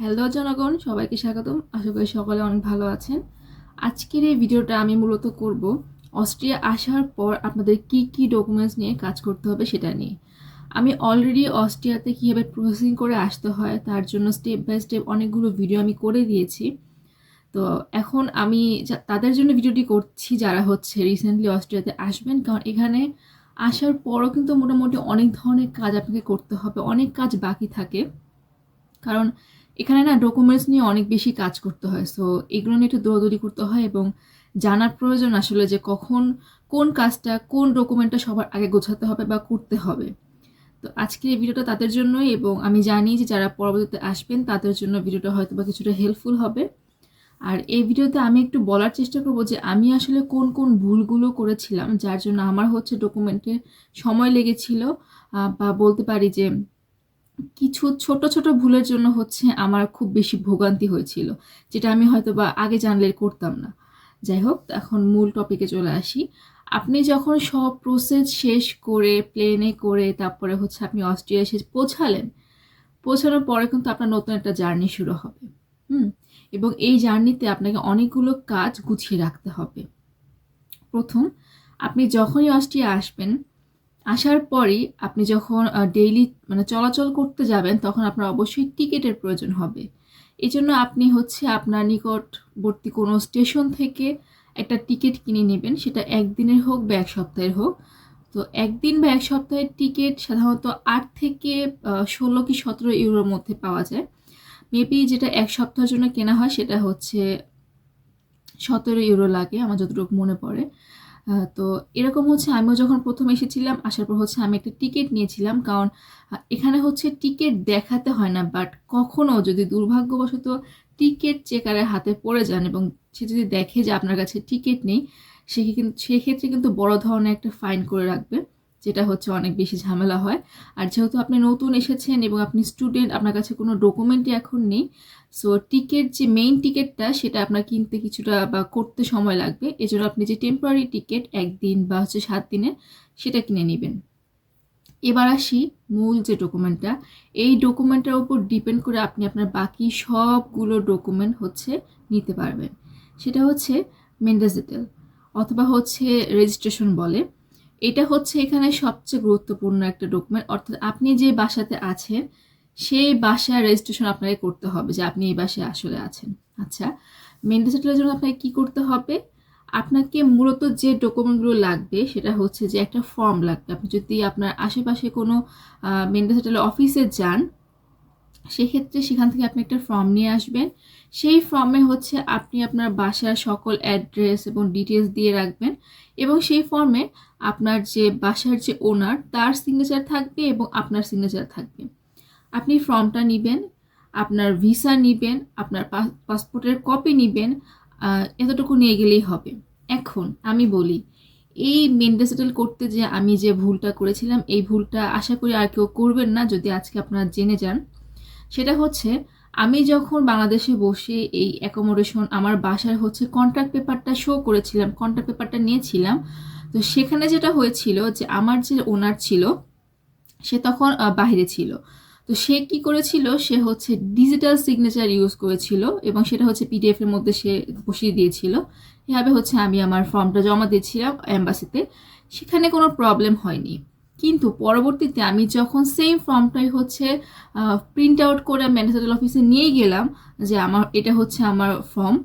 Hello জনগণ, সবাইকে স্বাগতম। আশা করি সকলে অনেক ভালো আছেন। আজকের এই ভিডিওটা আমি মূলত করব অস্ট্রিয়া আসার পর আপনাদের কি কি ডকুমেন্টস নিয়ে কাজ করতে হবে সেটা নিয়ে। আমি অলরেডি অস্ট্রিয়াতে কীভাবে প্রসেসিং করে আসতে হয়, তার জন্য স্টেপ বাই স্টেপ অনেকগুলো ভিডিও আমি করে দিয়েছি। তো এখন আমি তাদের জন্য ভিডিওটি করছি যারা হচ্ছে রিসেন্টলি অস্ট্রিয়াতে আসবেন, কারণ এখানে আসার পরও কিন্তু মোটামুটি অনেক ধরনের কাজ আপনাকে করতে হবে, অনেক কাজ বাকি থাকে। কারণ এখানে না ডকুমেন্টস নিয়ে অনেক বেশি কাজ করতে হয়। সো এগুলো নিয়ে একটু দৌড়দৌড়ি করতে হয় এবং জানার প্রয়োজন আসলে যে কখন কোন কাজটা, কোন ডকুমেন্টটা সবার আগে গোছাতে হবে বা করতে হবে। তো আজকের এই ভিডিওটা তাদের জন্যই এবং আমি জানি যে যারা পরবর্তীতে আসবেন তাদের জন্য ভিডিওটা হয়তো বা কিছুটা হেল্পফুল হবে। আর এই ভিডিওতে আমি একটু বলার চেষ্টা করব যে আমি আসলে কোন কোন ভুলগুলো করেছিলাম, যার জন্য আমার হচ্ছে ডকুমেন্টে সময় লেগেছিল বা বলতে পারি যে কিছু ছোট ছোট ভুলের জন্য হচ্ছে আমার খুব বেশি ভোগান্তি হয়েছিল, যেটা আমি হয়তো বা আগে জানলে করতাম না। যাই হোক, এখন মূল টপিকে চলে আসি। আপনি যখন সব প্রসেস শেষ করে প্লেনে করে তারপরে হচ্ছে আপনি অস্ট্রিয়া এসে পৌঁছালেন, পৌঁছানোর পরে কিন্তু আপনার নতুন একটা জার্নি শুরু হবে, হুম? এবং এই জার্নিতে আপনাকে অনেকগুলো কাজ গুছিয়ে রাখতে হবে। প্রথম, আপনি যখনই অস্ট্রিয়া আসবেন আসার পরেই আপনি যখন ডেইলি মানে চলাচল করতে যাবেন, তখন আপনার অবশ্যই টিকিটের প্রয়োজন হবে। এই জন্য আপনি হচ্ছে আপনার নিকটবর্তী কোনো স্টেশন থেকে একটা টিকিট কিনে নেবেন। সেটা একদিনের হোক বা এক সপ্তাহের হোক। তো একদিন বা এক সপ্তাহের টিকিট সাধারণত আট থেকে ষোলো কি সতেরো ইউরোর মধ্যে পাওয়া যায়। মেবি যেটা এক সপ্তাহের জন্য কেনা হয়, সেটা হচ্ছে সতেরো ইউরো লাগে, আমার যতটুকু মনে পড়ে। তো এরকম হচ্ছে আমিও যখন প্রথম এসেছিলাম, আসার পর হচ্ছে আমি একটা টিকিট নিয়েছিলাম। কারণ এখানে হচ্ছে টিকিট দেখাতে হয় না বাট কখনও যদি দুর্ভাগ্যবশত টিকিট চেকারের হাতে পড়ে যান এবং সে যদি দেখে যে আপনার কাছে টিকিট নেই, সে কিন্তু সেক্ষেত্রে কিন্তু বড় ধরনের একটা ফাইন করে রাখবে। যেটা হচ্ছে অনেক বেশি ঝামেলা হয়। আর যেহেতু আপনি নতুন এসেছেন এবং আপনি স্টুডেন্ট আপনার কাছে কোনো ডকুমেন্টই এখন নেই সো টিকিট যে মেইন টিকিটটা সেটা আপনার কিনতে কিছুটা বা করতে সময় লাগবে। এজন্য আপনি যে টেম্পোরারি টিকিট একদিন বা হচ্ছে সাত দিনে সেটা কিনে নেবেন। এবার আসি মূল যে ডকুমেন্টটা এই ডকুমেন্টের উপর ডিপেন্ড করে আপনি আপনার বাকি সবগুলো ডকুমেন্ট হচ্ছে নিতে পারবেন। সেটা হচ্ছে মেন্ডাসিটেল অথবা হচ্ছে রেজিস্ট্রেশন বলে। এটা হচ্ছে এখানে সবচেয়ে গুরুত্বপূর্ণ একটা ডকুমেন্ট অর্থাৎ আপনি যে বাসাতে আছেন, সেই বাসার রেজিস্ট্রেশন আপনাকে করতে হবে যে আপনি এই বাসায় আসলে আছেন। আচ্ছা মেন্ডাসিটেলের জন্য আপনাকে কী করতে হবে? আপনাকে মূলত যে ডকুমেন্টগুলো লাগবে, সেটা হচ্ছে যে একটা ফর্ম লাগবে। আপনি যদি আপনার আশেপাশে কোনো মেন্ডাসিটেলের অফিসে যান, সেক্ষেত্রে সেখান থেকে আপনি একটা ফর্ম নিয়ে আসবেন। সেই ফর্মে হচ্ছে আপনি আপনার বাসার সকল অ্যাড্রেস এবং ডিটেলস দিয়ে রাখবেন এবং সেই ফর্মে আপনার যে বাসার যে ওনার তার সিগনেচার থাকবে এবং আপনার সিগনেচার থাকবে। আপনি ফর্মটা নেবেন, আপনার ভিসা নেবেন, আপনার পাসপোর্টের কপি নেবেন এতটুকু নিয়ে গেলেই হবে। এখন আমি বলি, এই মেন্ডাসেটেল করতে যে আমি যে ভুলটা করেছিলাম, এই ভুলটা আশা করি আর কেউ করবেন না যদি আজকে আপনারা জেনে যান। সেটা হচ্ছে, আমি যখন বাংলাদেশে বসে এই অ্যাকোমোডেশন আমার বাসায় হচ্ছে কন্ট্রাক্ট পেপারটা শো করেছিলাম কন্ট্রাক্ট পেপারটা নিয়েছিলাম তো সেখানে যেটা হয়েছিল যে আমার যে ওনার ছিল, সে তখন বাইরে ছিল। তো সে কি করেছিল? সে হচ্ছে ডিজিটাল সিগনেচার ইউজ করেছিল এবং সেটা হচ্ছে পিডিএফ এর মধ্যে সে বসিয়ে দিয়েছিল। এভাবে হচ্ছে আমি আমার ফর্মটা জমা দিয়েছিলাম অ্যাম্বাসিতে সেখানে কোনো প্রবলেম হয়নি। কিন্তু পরবর্তীতে আমি যখন সেম ফর্মটাই হচ্ছে প্রিন্ট আউট করে ম্যানেজারাল অফিসে নিয়ে গেলাম যে আমার, এটা হচ্ছে আমার ফর্ম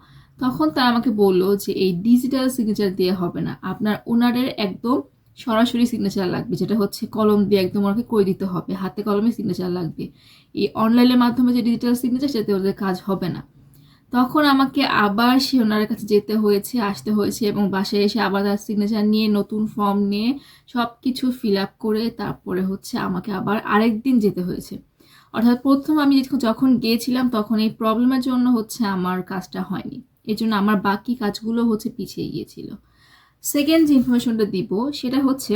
তখন তারা আমাকে বলল যে, এই ডিজিটাল সিগনেচার দিয়ে হবে না। আপনার ওনারের একদম সরাসরি সিগনেচার লাগবে, যেটা হচ্ছে কলম দিয়ে একদম ওনাকে করে দিতে হবে। হাতে কলমে সিগনেচার লাগবে। এই অনলাইনের মাধ্যমে যে ডিজিটাল সিগনেচার সেটাতে ওদের কাজ হবে না। তখন আমাকে আবার সে ওনার কাছে যেতে হয়েছে, আসতে হয়েছে এবং বাসায় এসে আবার তার সিগনেচার নিয়ে, নতুন ফর্ম নিয়ে সব কিছু ফিল আপ করে তারপরে হচ্ছে আমাকে আবার আরেক দিন যেতে হয়েছে। অর্থাৎ প্রথম আমি যখন- যখন গিয়েছিলাম, তখন এই প্রবলেমের জন্য হচ্ছে আমার কাজটা হয়নি। এই জন্য আমার বাকি কাজগুলো হচ্ছে পিছিয়ে গিয়েছিল। সেকেন্ড যে ইনফরমেশনটা দিব, সেটা হচ্ছে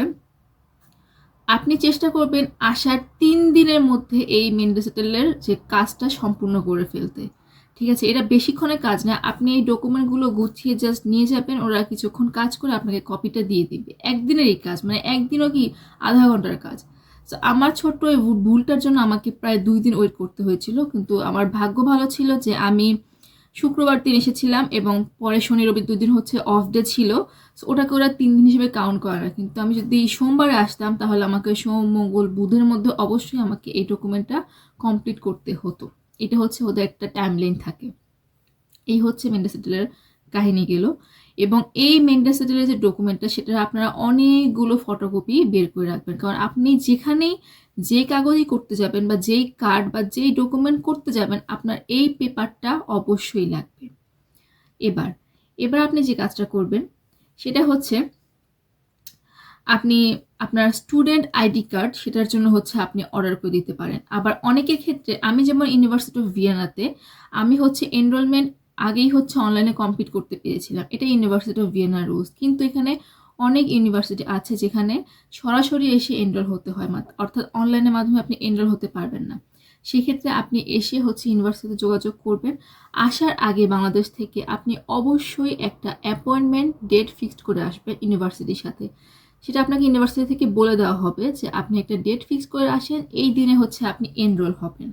আপনি চেষ্টা করবেন আসার তিন দিনের মধ্যে এই মেন্ডেসেটেলের যে কাজটা সম্পূর্ণ করে ফেলতে। ঠিক আছে? এটা বেশিক্ষণের কাজ না। আপনি এই ডকুমেন্টগুলো গুছিয়ে জাস্ট নিয়ে যাবেন, ওরা কিছুক্ষণ কাজ করে আপনাকে কপিটা দিয়ে দিবে। একদিনেরই কাজ মানে একদিনও কি আধা ঘণ্টার কাজ। তো আমার ছোট্ট ওই ভুলটার জন্য আমাকে প্রায় দুই দিন ওয়েট করতে হয়েছিল, কিন্তু আমার ভাগ্য ভালো ছিল যে আমি শুক্রবার দিন এসেছিলাম এবং পরে শনি রবি দুই দিন হচ্ছে অফ ডে ছিল। সো ওটাকে ওরা তিন দিন হিসেবে কাউন্ট করে না। কিন্তু আমি যদি সোমবারে আসতাম, তাহলে আমাকে সোম, মঙ্গল, বুধের মধ্যে অবশ্যই আমাকে এই ডকুমেন্টটা কমপ্লিট করতে হতো। এটা হচ্ছে ওদের একটা টাইমলাইন থাকে। এই হচ্ছে মেন্ডাসিটেলের কাহিনী গেল। এবং এই মেন্ডাসেটেলের যে ডকুমেন্টটা সেটা আপনারা অনেকগুলো ফটোকপি বের করে রাখবেন। কারণ আপনি যেখানেই যে কাগজই করতে যাবেন বা যেই কার্ড বা যেই ডকুমেন্ট করতে যাবেন, আপনার এই পেপারটা অবশ্যই লাগবে। এবার এবার আপনি যে কাজটা করবেন, সেটা হচ্ছে আপনি আপনার স্টুডেন্ট আইডি কার্ড সেটার জন্য হচ্ছে আপনি অর্ডার করে দিতে পারেন। আবার অনেকের ক্ষেত্রে, আমি যেমন ইউনিভার্সিটি অফ ভিয়েনাতে আমি হচ্ছে এনরোলমেন্ট আগেই হচ্ছে অনলাইনে কমপ্লিট করতে পেরেছিলাম। এটা ইউনিভার্সিটি অফ ভিয়েনা রুলস কিন্তু এখানে অনেক ইউনিভার্সিটি আছে যেখানে সরাসরি এসে এনরোল হতে হয় অর্থাৎ অনলাইনের মাধ্যমে আপনি এনরোল হতে পারবেন না। সেক্ষেত্রে আপনি এসে হচ্ছে ইউনিভার্সিটিতে যোগাযোগ করবেন। আসার আগে বাংলাদেশ থেকে আপনি অবশ্যই একটা অ্যাপয়েন্টমেন্ট ডেট ফিক্সড করে আসবেন ইউনিভার্সিটির সাথে। সেটা আপনাকে ইউনিভার্সিটি থেকে বলে দেওয়া হবে যে আপনি একটা ডেট ফিক্স করে আসেন, এই দিনে হচ্ছে আপনি এনরোল হবেন।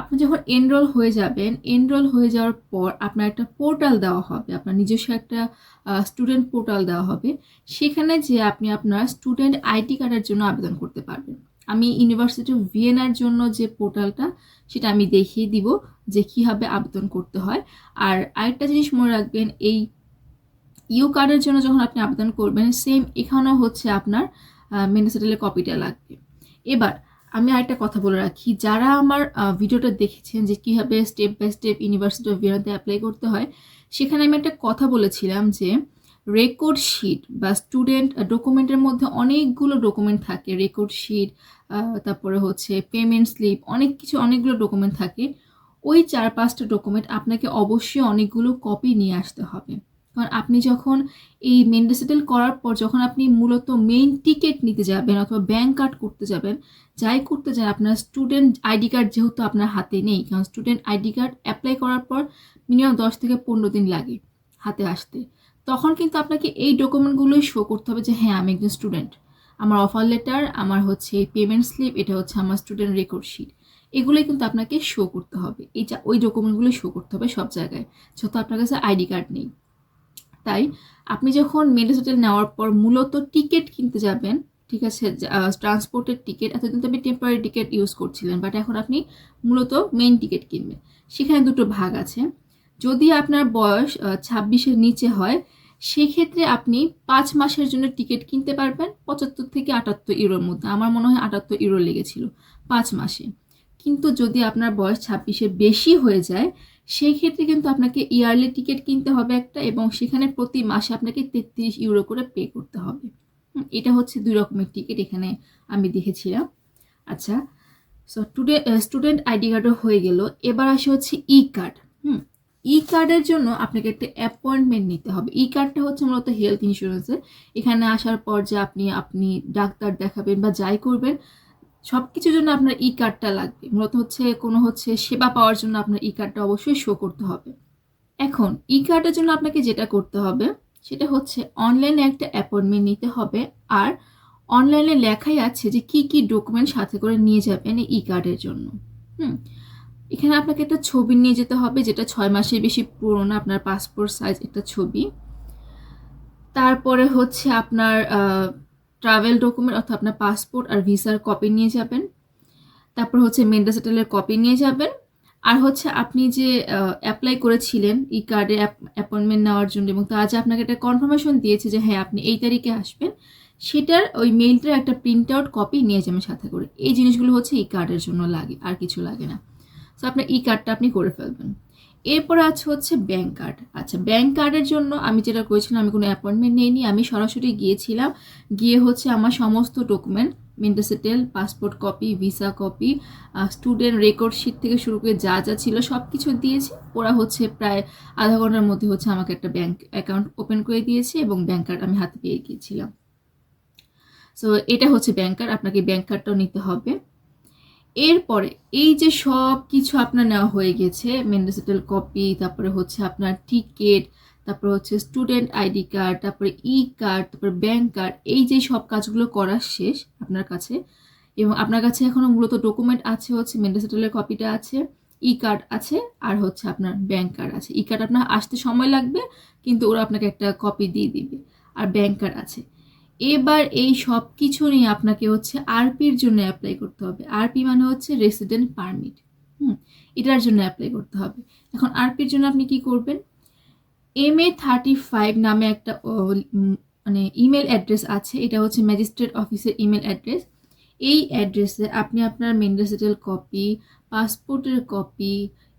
আপনি যখন এনরোল হয়ে যাবেন এনরোল হয়ে যাওয়ার পর আপনার একটা পোর্টাল দেওয়া হবে, আপনার নিজস্ব একটা স্টুডেন্ট পোর্টাল দেওয়া হবে। সেখানে যে আপনি আপনার স্টুডেন্ট আইডি কার্ডের জন্য আবেদন করতে পারবেন। আমি ইউনিভার্সিটি অফ ভিয়েনার জন্য যে পোর্টালটা সেটা আমি দেখিয়ে দিব যে কীভাবে আবেদন করতে হয়। আর আরেকটা জিনিস মনে রাখবেন, এই ইউ কার্ডের জন্য যখন আপনি আবেদন করবেন সেম এখানেও হচ্ছে আপনার মেন্ডাসেটেলের কপিটা লাগবে। এবার আমি আরেকটা কথা বলে রাখি, যারা আমার ভিডিওটা দেখেছেন যে কীভাবে step by step university of ভিয়েনাতে apply করতে হয়, সেখানে আমি একটা কথা বলেছিলাম যে রেকর্ড শিট বা স্টুডেন্ট ডকুমেন্টের মধ্যে অনেকগুলো ডকুমেন্ট থাকে রেকর্ড শিট তারপরে হচ্ছে পেমেন্ট স্লিপ অনেক কিছু, অনেকগুলো ডকুমেন্ট থাকে। ওই চার পাঁচটা ডকুমেন্ট আপনাকে অবশ্যই অনেকগুলো কপি নিয়ে আসতে হবে। কারণ আপনি যখন এই মেন্ডাসেটেল করার পর যখন আপনি মূলত মেইন টিকিট নিতে যাবেন অথবা ব্যাংক কার্ড করতে যাবেন, যাই করতে যান, আপনার স্টুডেন্ট আইডি কার্ড যেহেতু আপনার হাতে নেই, কারণ স্টুডেন্ট আইডি কার্ড অ্যাপ্লাই করার পর মিনিমাম দশ থেকে পনেরো দিন লাগে হাতে আসতে। তখন কিন্তু আপনাকে এই ডকুমেন্টগুলোই শো করতে হবে যে হ্যাঁ আমি একজন স্টুডেন্ট আমার অফার লেটার আমার হচ্ছে পেমেন্ট স্লিপ এটা হচ্ছে আমার স্টুডেন্ট রেকর্ড শিট এগুলোই কিন্তু আপনাকে শো করতে হবে। এই ওই ডকুমেন্টগুলো শো করতে হবে সব জায়গায় যেহেতু আপনার কাছে আইডি কার্ড নেই। তাই আপনি যখন মেডিসোটেল নেওয়ার পর মূলত টিকিট কিনতে যাবেন, ঠিক আছে ট্রান্সপোর্টের টিকিট এতদিন তো আপনি টেম্পোরারি টিকিট ইউজ করছিলেন বাট এখন আপনি মূলত মেইন টিকিট কিনবেন। সেখানে দুটো ভাগ আছে। যদি আপনার বয়স ছাব্বিশের নিচে হয়, সেক্ষেত্রে আপনি পাঁচ মাসের জন্য টিকিট কিনতে পারবেন, পঁচাত্তর থেকে আটাত্তর ইউরোর মধ্যে। আমার মনে হয় আটাত্তর ইউরো লেগেছিল, পাঁচ মাসে। কিন্তু যদি আপনার বয়স ছাব্বিশের বেশি হয়ে যায় সেই ক্ষেত্রে কিন্তু আপনাকে ইয়ারলি টিকিট কিনতে হবে একটা এবং সেখানে প্রতি মাসে আপনাকে তেত্রিশ ইউরো করে পে করতে হবে। এটা হচ্ছে দুই রকমের টিকিট এখানে আমি দেখেছিলাম। আচ্ছা সো টুডে স্টুডেন্ট আইডি কার্ডও হয়ে গেল। এবার আসে হচ্ছে ই কার্ড হুম ই কার্ডের জন্য আপনাকে একটা অ্যাপয়েন্টমেন্ট নিতে হবে। ই কার্ডটা হচ্ছে মূলত হেলথ ইন্স্যুরেন্সের এখানে আসার পর যে আপনি আপনি ডাক্তার দেখাবেন বা যাই করবেন সব কিছুর জন্য আপনার ই কার্ডটা লাগবে। মূলত হচ্ছে কোনো হচ্ছে সেবা পাওয়ার জন্য আপনার ই কার্ডটা অবশ্যই শো করতে হবে। এখন, ই কার্ডের জন্য আপনাকে যেটা করতে হবে, সেটা হচ্ছে অনলাইনে একটা অ্যাপয়েন্টমেন্ট নিতে হবে আর অনলাইনে লেখাই আছে যে কি কি ডকুমেন্ট সাথে করে নিয়ে যাবেন ই কার্ডের জন্য। হুম? এখানে আপনাকে একটা ছবি নিয়ে যেতে হবে যেটা ছয় মাসের বেশি পুরোনো, আপনার পাসপোর্ট সাইজ একটা ছবি। তারপরে হচ্ছে আপনার ট্রাভেল ডকুমেন্ট অর্থাৎ আপনার পাসপোর্ট আর ভিসার কপি নিয়ে যাবেন। তারপর হচ্ছে মেন্ডাসেটেলের কপি নিয়ে যাবেন। আর হচ্ছে আপনি যে অ্যাপ্লাই করেছিলেন ই কার্ডে অ্যাপয়েন্টমেন্ট নেওয়ার জন্য এবং তারা যে আপনাকে একটা কনফার্মেশন দিয়েছে যে হ্যাঁ আপনি এই তারিখে আসবেন, সেটার ওই মেইলটার একটা প্রিন্ট আউট কপি নিয়ে যাবেন সাথে করে। এই জিনিসগুলো হচ্ছে ই কার্ডের জন্য লাগে, আর কিছু লাগে না। সো আপনার ই কার্ডটা আপনি করে ফেলবেন। এরপরে আছে হচ্ছে ব্যাংক কার্ড আচ্ছা ব্যাংক কার্ডের জন্য আমি যেটা করেছিলাম, আমি কোনো অ্যাপয়েন্টমেন্ট নিইনি, আমি সরাসরি গিয়েছিলাম, গিয়ে হচ্ছে আমার সমস্ত document Meldezettel passport copy visa copy student record sheet থেকে শুরু করে যা যা ছিল সব কিছু দিয়েছি। ওরা হচ্ছে প্রায় আধা ঘণ্টার মধ্যে হচ্ছে আমাকে একটা ব্যাংক অ্যাকাউন্ট ওপেন করে দিয়েছে এবং ব্যাংক কার্ড আমি হাতে পেয়ে গিয়েছিলাম। সো এটা হচ্ছে ব্যাংক কার্ড আপনাকে ব্যাংক কার্ডটাও নিতে হবে। এরপরে, এই যে সব কিছু আপনার নেওয়া হয়ে গেছে, মেন্ডাসেটেল কপি, তারপরে হচ্ছে আপনার টিকিট, তারপরে হচ্ছে স্টুডেন্ট আইডি কার্ড, তারপরে ই কার্ড, তারপরে ব্যাংক কার্ড, এই যে সব কাজগুলো করা শেষ আপনার কাছে, এবং আপনার কাছে এখনও মূলত ডকুমেন্ট আছে, হচ্ছে মেন্ডাসেটেলের কপিটা আছে, ই কার্ড আছে, আর হচ্ছে আপনার ব্যাংক কার্ড আছে। ই কার্ড আপনার আসতে সময় লাগবে, কিন্তু ওরা আপনাকে একটা কপি দিয়ে দিবে, আর ব্যাংক কার্ড আছে। এবার এই সব কিছু নিয়ে আপনাকে হচ্ছে আরপির জন্য অ্যাপ্লাই করতে হবে। আরপি মানে হচ্ছে রেসিডেন্ট পারমিট হুম, এটার জন্য অ্যাপ্লাই করতে হবে। এখন আরপির জন্য আপনি কি করবেন? এম এ থার্টি ফাইভ নামে একটা মানে ইমেল অ্যাড্রেস আছে। এটা হচ্ছে ম্যাজিস্ট্রেট অফিসের ইমেল অ্যাড্রেস এই অ্যাড্রেসে আপনি আপনার মেন্ডাসেটেল কপি পাসপোর্টের কপি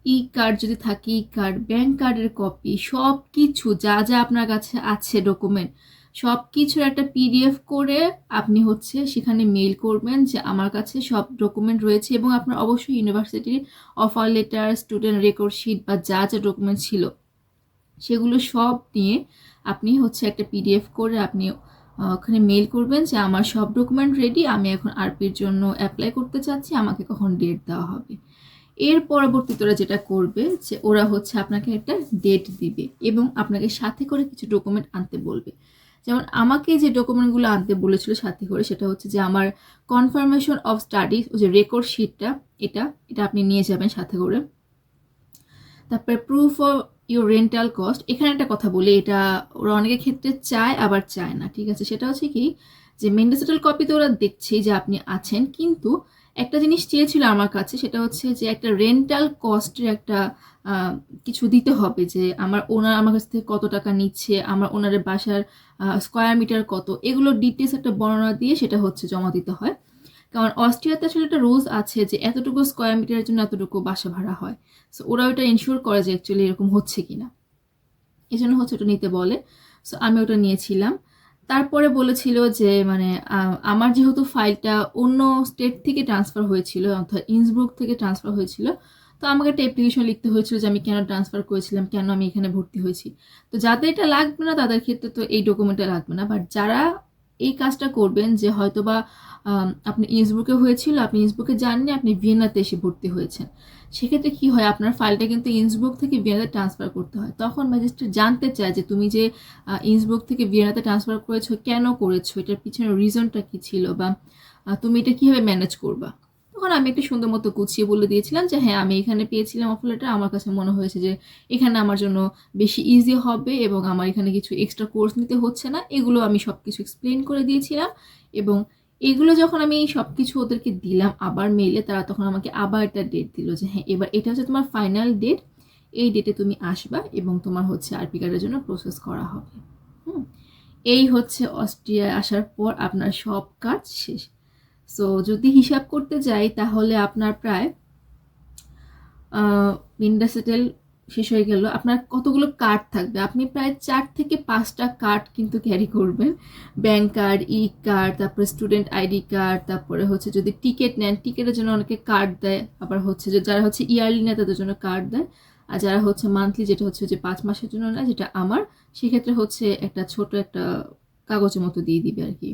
ই কার্ড যদি থাকে ই কার্ড ব্যাংক কার্ডের কপি সব কিছু যা যা আপনার কাছে আছে ডকুমেন্ট সব কিছুর একটা পিডিএফ করে আপনি হচ্ছে সেখানে মেল করবেন যে আমার কাছে সব ডকুমেন্ট রয়েছে এবং আপনার অবশ্যই ইউনিভার্সিটির offer letter student record sheet বা যা যা ডকুমেন্ট ছিল, সেগুলো সব নিয়ে আপনি হচ্ছে একটা পিডিএফ করে আপনি ওখানে মেল করবেন যে আমার সব ডকুমেন্ট রেডি আমি এখন আরপির জন্য অ্যাপ্লাই করতে চাচ্ছি, আমাকে কখন ডেট দেওয়া হবে। এর পরবর্তীতে ওরা যেটা করবে যে ওরা হচ্ছে আপনাকে একটা ডেট দিবে এবং আপনাকে সাথে করে কিছু ডকুমেন্ট আনতে বলবে। যেমন আমাকে যে ডকুমেন্টগুলো আনতে বলেছিল সাথে করে, সেটা হচ্ছে যে আমার কনফার্মেশন অফ স্টাডিজ যে রেকর্ড শিটটা এটা এটা আপনি নিয়ে যাবেন সাথে করে। তারপরে proof of your rental cost এখানে একটা কথা বলি, এটা ওরা অনেকের ক্ষেত্রে চায়, আবার চায় না, ঠিক আছে? সেটা হচ্ছে কি, যে মেন্ডাসেটাল কপিতে ওরা দেখছে যে আপনি আছেন, কিন্তু একটা জিনিস চেয়েছিল আমার কাছে, সেটা হচ্ছে যে একটা রেন্টাল কস্টের একটা কিছু দিতে হবে যে আমার ওনার আমার কাছ থেকে কত টাকা নিচ্ছে, আমার ওনারের বাসার স্কোয়ার মিটার কত, এগুলো ডিটেলস একটা বর্ণনা দিয়ে সেটা হচ্ছে জমা দিতে হয়। কারণ অস্ট্রিয়াতে আসলে একটা রুলস আছে যে এতটুকু স্কোয়ার মিটারের জন্য এতটুকু বাসা ভাড়া হয়। সো ওরা ওটা ইনশিওর করে যে অ্যাকচুয়ালি এরকম হচ্ছে কিনা। এই জন্য হচ্ছে ওটা নিতে বলে। সো আমি ওটা নিয়েছিলাম। তারপরে বলেছিল যে মানে আমার যেহেতু ফাইলটা অন্য স্টেট থেকে ট্রান্সফার হয়েছিল, অর্থাৎ ইন্সব্রুক থেকে ট্রান্সফার হয়েছিল, তো আমাকে একটা অ্যাপ্লিকেশন লিখতে হয়েছিল যে, আমি কেন ট্রান্সফার করেছিলাম, কেন আমি এখানে ভর্তি হয়েছি। তো যাদের এটা লাগবে না, তাদের ক্ষেত্রে তো এই ডকুমেন্টটা লাগবে না। বাট যারা এই কাজটা করবেন যে হয়তোবা আপনি ইন্সবুকে হয়েছিল, আপনি ইন্সবুকে যাননি, আপনি ভিয়েনাতে এসে ভর্তি হয়েছেন। সেক্ষেত্রে কি হয়? আপনার ফাইলটা কিন্তু ইন্সবুক থেকে ভিয়েনাতে ট্রান্সফার করতে হয়। তখন ম্যাজিস্ট্রেট জানতে চায় যে তুমি যে ইন্সবুক থেকে ভিয়েনাতে ট্রান্সফার করেছ, কেন করেছ? এটার পিছনে রিজনটা কী ছিল? বা তুমি এটা কীভাবে ম্যানেজ করবা? তখন আমি একটু সুন্দর মতো গুছিয়ে বলে দিয়েছিলাম যে হ্যাঁ আমি এখানে পেয়েছিলাম অফার আমার কাছে মনে হয়েছে যে, এখানে আমার জন্য বেশি ইজি হবে এবং আমার এখানে কিছু এক্সট্রা কোর্স নিতে হচ্ছে না। এগুলো আমি সব কিছু এক্সপ্লেন করে দিয়েছিলাম এবং এগুলো যখন আমি সব কিছু ওদেরকে দিলাম আবার মেলে তারা তখন আমাকে আবার একটা ডেট দিল যে হ্যাঁ এবার এটা হচ্ছে তোমার ফাইনাল ডেট এই ডেটে তুমি আসবা এবং তোমার হচ্ছে আরপি কার্ডের জন্য প্রসেস করা হবে। হুম, এই হচ্ছে অস্ট্রিয়ায় আসার পর আপনার সব কাজ শেষ। সো যদি হিসাব করতে যাই, তাহলে আপনার প্রায় ইন্ডাসেটেল শেষ হয়ে গেল। আপনার কতগুলো কার্ড থাকবে? আপনি প্রায় চার থেকে পাঁচটা কার্ড কিন্তু ক্যারি করবেন। ব্যাংক কার্ড, ই কার্ড, তারপরে স্টুডেন্ট আইডি কার্ড, তারপরে হচ্ছে যদি টিকিট নেন, টিকিটের জন্য অনেকে কার্ড দেয়। আবার হচ্ছে যে যারা হচ্ছে ইয়ারলি নেয়, তাদের জন্য কার্ড দেয়। আর যারা হচ্ছে মান্থলি, যেটা হচ্ছে যে পাঁচ মাসের জন্য নেয়, যেটা আমার, সেক্ষেত্রে হচ্ছে একটা ছোট একটা কাগজের মতো দিয়ে দিবে আর কি।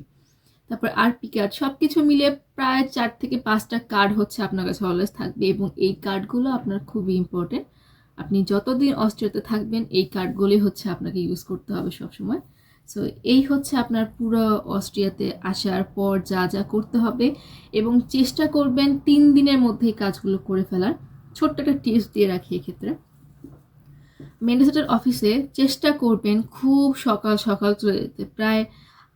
তারপর আরপি কার্ড সব কিছু মিলে প্রায় চার থেকে পাঁচটা কার্ড হচ্ছে আপনার কাছে অলওয়েজ থাকবে এবং এই কার্ডগুলো আপনার খুবই ইম্পর্টেন্ট আপনি যতদিন অস্ট্রিয়াতে থাকবেন, এই কার্ডগুলোই হচ্ছে আপনাকে ইউজ করতে হবে সবসময়। সো এই হচ্ছে আপনার পুরো অস্ট্রিয়াতে আসার পর যা যা করতে হবে এবং চেষ্টা করবেন তিন দিনের মধ্যে এই কাজগুলো করে ফেলার। ছোট্ট একটা টিপস দিয়ে রাখি এক্ষেত্রে। মেন্ডেসেটার অফিসে চেষ্টা করবেন খুব সকাল সকাল চলে যেতে। প্রায়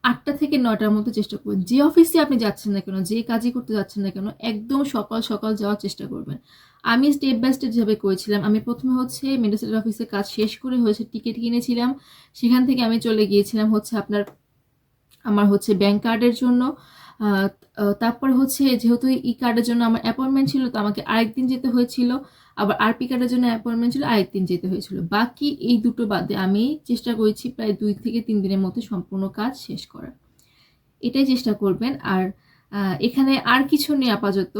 আটটা থেকে নয়টার মধ্যে চেষ্টা করবেন যে অফিসে আপনি যাচ্ছেন না কেন, যে কাজই করতে যাচ্ছেন না কেন, একদম সকাল সকাল যাওয়ার চেষ্টা করবেন। আমি স্টেপ বাই স্টেপ যেভাবে করেছিলাম, আমি প্রথমে হচ্ছে মেডিসিনের অফিসে কাজ শেষ করে হয়েছে টিকিট কিনেছিলাম। সেখান থেকে আমি চলে গিয়েছিলাম হচ্ছে আপনার আমার হচ্ছে ব্যাংক কার্ডের জন্য। তারপর হচ্ছে যেহেতু ই কার্ডের জন্য আমার অ্যাপয়েন্টমেন্ট ছিল, তো আমাকে আরেকদিন যেতে হয়েছিল। আবার আরপি কার্ডের জন্য অ্যাপয়েন্টমেন্ট ছিল, আরেকদিন যেতে হয়েছিল। বাকি এই দুটো বাদে আমি চেষ্টা করেছি প্রায় দুই থেকে তিন দিনের মধ্যে সম্পূর্ণ কাজ শেষ করার। এটাই চেষ্টা করবেন। আর এখানে আর কিছু নেই আপাতত।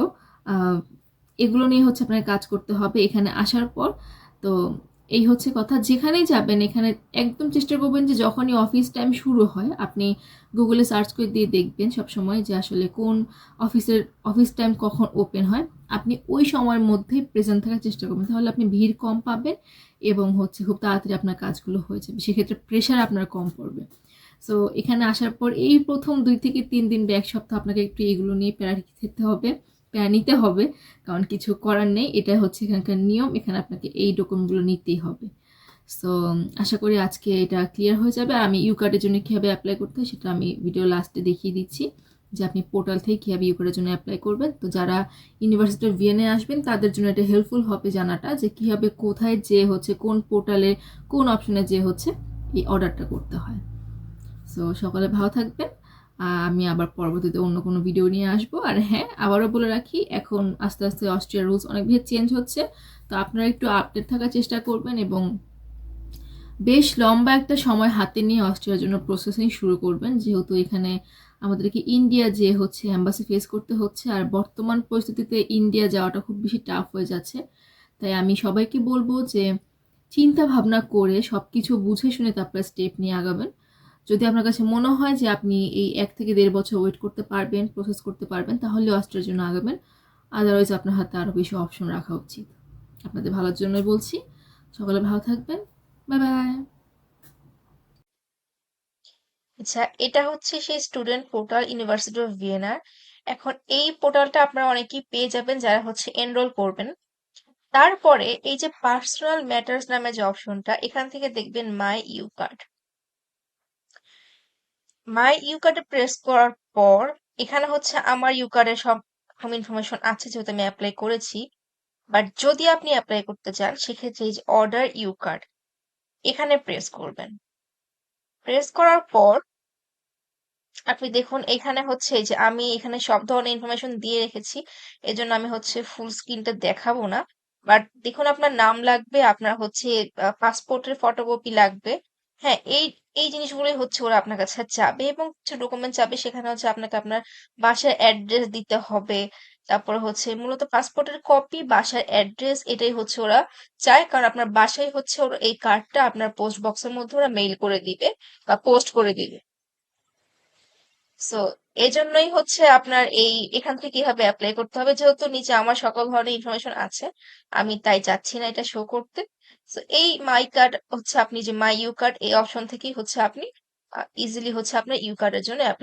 এগুলো নিয়ে হচ্ছে আপনার কাজ করতে হবে এখানে আসার পর। তো এই হচ্ছে কথা। যেখানেই যাবেন, এখানে একদম চেষ্টা করবেন যে যখনই অফিস টাইম শুরু হয়, আপনি গুগলে সার্চ করে দিয়ে দেখবেন সবসময় যে আসলে কোন অফিসের অফিস টাইম কখন ওপেন হয়। আপনি ওই সময়ের মধ্যে প্রেজেন্ট থাকার চেষ্টা করবেন। তাহলে আপনি ভিড় কম পাবেন এবং হচ্ছে খুব তাড়াতাড়ি আপনার কাজগুলো হয়ে যাবে। সেক্ষেত্রে প্রেশার আপনার কম পড়বে। সো এখানে আসার পর এই প্রথম দুই থেকে তিন দিন বা এক সপ্তাহ আপনাকে একটু এগুলো নিয়ে প্যারা খেতে হবে। নিতে হবে। কারণ কিছু করার নেই। এটা হচ্ছে এখানকার নিয়ম। এখানে আপনাকে এই ডকুমেন্টগুলো নিতেই হবে। সো আশা করি আজকে এটা ক্লিয়ার হয়ে যাবে। আমি ইউ কার্ডের জন্য কীভাবে অ্যাপ্লাই করতে হয় সেটা আমি ভিডিও লাস্টে দেখিয়ে দিচ্ছি। যে আপনি পোর্টাল থেকে কীভাবে ইউ কার্ডের জন্য অ্যাপ্লাই করবেন। তো যারা ইউনিভার্সিটি অফ ভিয়েনে আসবেন, তাদের জন্য এটা হেল্পফুল হবে জানাটা যে কীভাবে কোথায় যে হচ্ছে, কোন পোর্টালে কোন অপশনে যে হচ্ছে, এই অর্ডারটা করতে হয়। সো সকলে ভালো থাকবেন। আমি আবার পরবর্তীতে অন্য কোনো ভিডিও নিয়ে আসব। আর হ্যাঁ আবারও বলে রাখি, এখন আস্তে আস্তে অস্ট্রিয়ার রুলস অনেক বেশি চেঞ্জ হচ্ছে। তো আপনারা একটু আপডেট থাকার চেষ্টা করবেন এবং বেশ লম্বা একটা সময় হাতে নিয়ে অস্ট্রিয়ার জন্য প্রসেসিং শুরু করবেন। যেহেতু এখানে আমাদেরকে ইন্ডিয়া যে হচ্ছে অ্যাম্বাসি ফেস করতে হচ্ছে, আর বর্তমান পরিস্থিতিতে ইন্ডিয়া যাওয়াটা খুব বেশি টাফ হয়ে যাচ্ছে। তাই আমি সবাইকে বলব যে, চিন্তা ভাবনা করে সব কিছু বুঝে শুনে তারপরে স্টেপ নিয়ে আগাবেন। যদি আপনার কাছে মনে হয় যে আপনি এই এক থেকে দেড় বছর ওয়েট করতে পারবেন প্রসেস করতে পারবেন তাহলে অস্ট্রিয়ার জন্য আগাবেন। আদারওয়াইজ আপনার হাতে আরও বেশি অপশন রাখা উচিত। আপনাদের ভালোর জন্যই বলছি। সকলে ভালো থাকবেন। বাই বাই আচ্ছা এটা হচ্ছে সেই স্টুডেন্ট পোর্টাল ইউনিভার্সিটি অফ ভিয়েনার এখন এই পোর্টালটা আপনারা অনেকেই পেয়ে যাবেন যারা হচ্ছে এনরোল করবেন। তারপরে এই যে পার্সোনাল ম্যাটার্স নামে যে অপশনটা এখান থেকে দেখবেন my U card my U কার্ডে প্রেস করার পর, এখানে হচ্ছে আমার ইউ কার্ডের সব রকম ইনফরমেশন আছে যেহেতু আমি অ্যাপ্লাই করেছি। বাট যদি আপনি অ্যাপ্লাই করতে চান, সেক্ষেত্রে এই যে অর্ডার ইউ কার্ড এখানে প্রেস করবেন। প্রেস করার পর, আপনি দেখুন, এখানে হচ্ছে যে আমি এখানে সব ধরনের ইনফরমেশন দিয়ে রেখেছি। এজন্য আমি হচ্ছে ফুল স্ক্রিনটা দেখাবো না। বাট দেখুন, আপনার নাম লাগবে, আপনার হচ্ছে পাসপোর্টের ফটোকপি লাগবে। হ্যাঁ এই এই জিনিসগুলোই হচ্ছে ওরা আপনার কাছে চাবে এবং কিছু ডকুমেন্ট চাবে সেখানে হচ্ছে আপনাকে আপনার বাসার অ্যাড্রেস দিতে হবে। তারপরে হচ্ছে মূলত পাসপোর্টের কপি বাসার অ্যাড্রেস এটাই হচ্ছে ওরা চায়। কারণ আপনার বাসায় হচ্ছে ওরা এই কার্ডটা আপনার পোস্ট বক্সের মধ্যে ওরা মেইল করে দিবে বা পোস্ট করে দিবে। সো এজন্যই হচ্ছে আপনার এই, এখান থেকে কীভাবে অ্যাপ্লাই করতে হবে? যেহেতু নিচে আমার সকল ধরনের ইনফরমেশন আছে, আমি তাই চাচ্ছি না এটা শো করতে। সো এই মাই কার্ড হচ্ছে আপনি যে মাই ইউ কার্ড এই অপশন থেকেই হচ্ছে আপনি ইজিলি হচ্ছে আপনার ইউ কার্ডের জন্য অ্যাপ্লাই